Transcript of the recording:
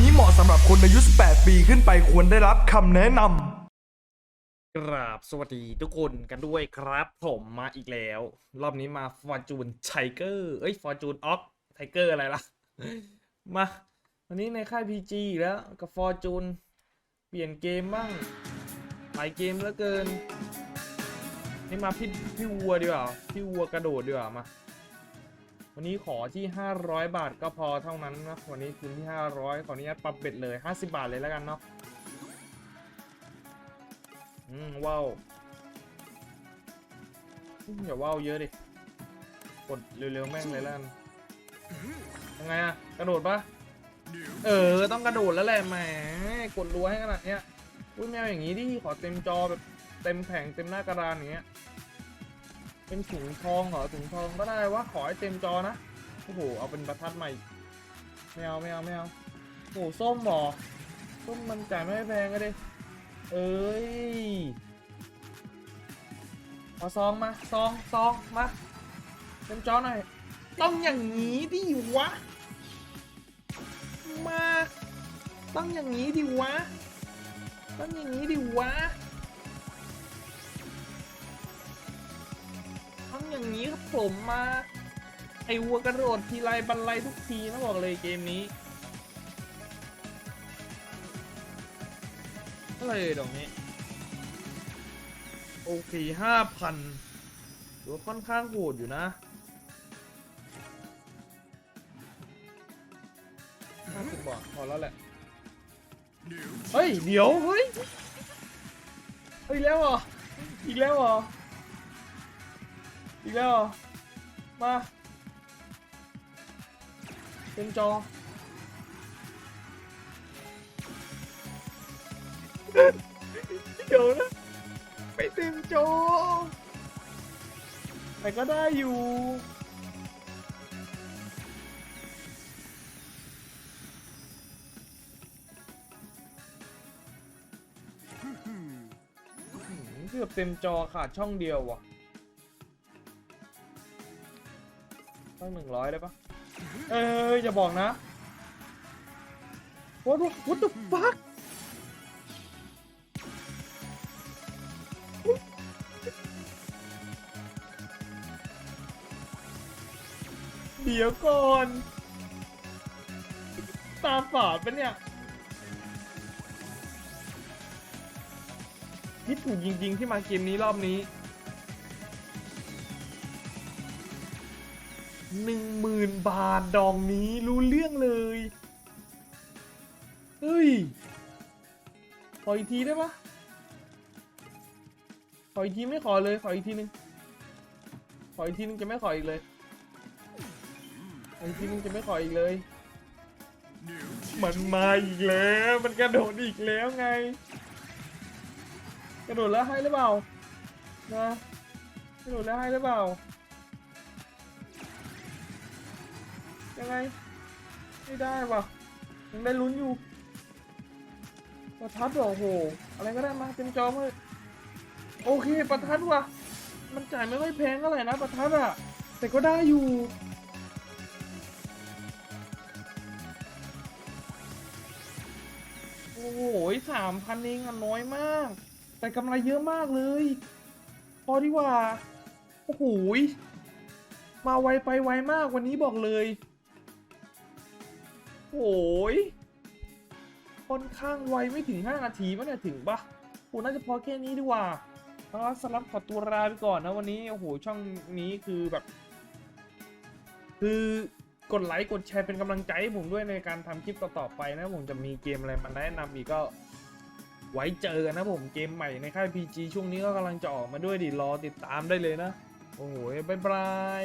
นี้เหมาะสำหรับคนอายุ 18 ปีขึ้นไปควรได้รับคำแนะนำกราบสวัสดีทุกคนกันด้วยครับ ผมมาอีกแล้ว รอบนี้มาฟอร์จูนไทเกอร์เอ้ยฟอร์จูนออกไทเกอร์อะไรล่ะ มาวันนี้ในค่าย PG อีแล้วกับฟอร์จูนเปลี่ยนเกมบ้างหลายเกมเหลือเกิน นี่มาพี่พี่วัวดีกว่าพี่วัวกระโดดดีกว่ามา วันนี้ขอที่ 500 บาทก็พอเท่านั้นนะวันนี้ทุนที่ 500 ขออนุญาตปรับเบ็ดเลย 50 บาทเลยแล้วกันเนาะอืมว้าวอืมอย่าว้าวเยอะดิกดเร็วๆแม่งเลยแล้วกันยังไงอะกระโดดปะเออ ต้องกระโดดแล้วแหละแหมกดรัวให้ขนาดเนี้ยอุ้ยแมวอย่างงี้ดิขอเต็มจอแบบเต็มแผงเต็มหน้ากระดานอย่างเงี้ย เป็นถุงทองเหรอถุงทองก็ได้วะขอให้เต็มจอนะโอ้โหเอาเป็นประทัดใหม่ไม่เอาไม่เอาไม่เอาโอ้โหส้มเหรอส้มมันจ่ายไม่แพงก็ดิเอ้ยเอาซองมาซองซองมาเต็มจอหน่อยต้องอย่างนี้ดิวะมาต้องอย่างนี้ดิวะต้องอย่างนี้ดิวะ อย่างนี้ครับผมมา ไอวัวกระโดดทีไรบันไลทุกทีนะบอกเลยเกมนี้อะไรดอกนี้ โอเคห้าพันถือว่าค่อนข้างโหดอยู่นะห้าสิบบาทพอแล้วแหละ เฮ้ย เดี๋ยว เฮ้ยเฮ้ยอีกแล้วเหรอ อีกแล้วเหรอ อีกแล้วเหรอมาเต็มจอเดี๋ยวนะไม่เต็มจอแต่ก็ได้อยู่หืมเกือบเต็มจอขาดช่องเดียวว่ะ ต้องหนึ่งร้อยได้ปะเอออย่าบอกนะ What the- what the fuck เดี๋ยวก่อน ตาฝาดปะเนี่ยคิดถูกจริง ๆ ที่มาเกมนี้รอบนี้ หนึ่งหมื่นบาทดองนี้รู้เรื่องเลย เฮ้ยขออีกทีได้ปะขออีกทีไม่ขอเลย ขออีกทีนึง ขออีกทีนึงจะไม่ขออีกเลย ขออีกทีนึงจะไม่ขออีกเลย มันมาอีกแล้ว มันกระโดดอีกแล้วไง กระโดดแล้วให้หรือเปล่า นะ กระโดดแล้วให้หรือเปล่า ยังไง ไม่ได้ว่ะยังได้ลุ้นอยู่ประทัดเหรอโห อะไรก็ได้มาเต็มจอเลยโอเคประทัดว่ะ มันจ่ายไม่ค่อยแพงเท่าไหร่นะประทัดอะแต่ก็ได้อยู่โอ้โหสามพันเองอะน้อยมาก แต่กำไรเยอะมากเลย พอดีว่า โอ้โห มาไวไปไวมากวันนี้บอกเลย โอ้ยค่อนข้างไวไม่ถึง 5 นาทีมั้งเนี่ยถึงปะโอ้น่าจะพอแค่นี้ดีกว่าเอาละสลับขอตัวลาไปก่อนนะวันนี้โอ้โหช่องนี้คือแบบ คือกดไลค์กดแชร์เป็นกำลังใจให้ผมด้วยในการทำคลิปต่อๆไปนะผมจะมีเกมอะไรมาแนะนำอีกก็ไว้เจอกันนะผมเกมใหม่ในค่าย PG ช่วงนี้ก็กำลังจะออกมาด้วยดิรอติดตามได้เลยนะ โอ้โห บ๊ายบาย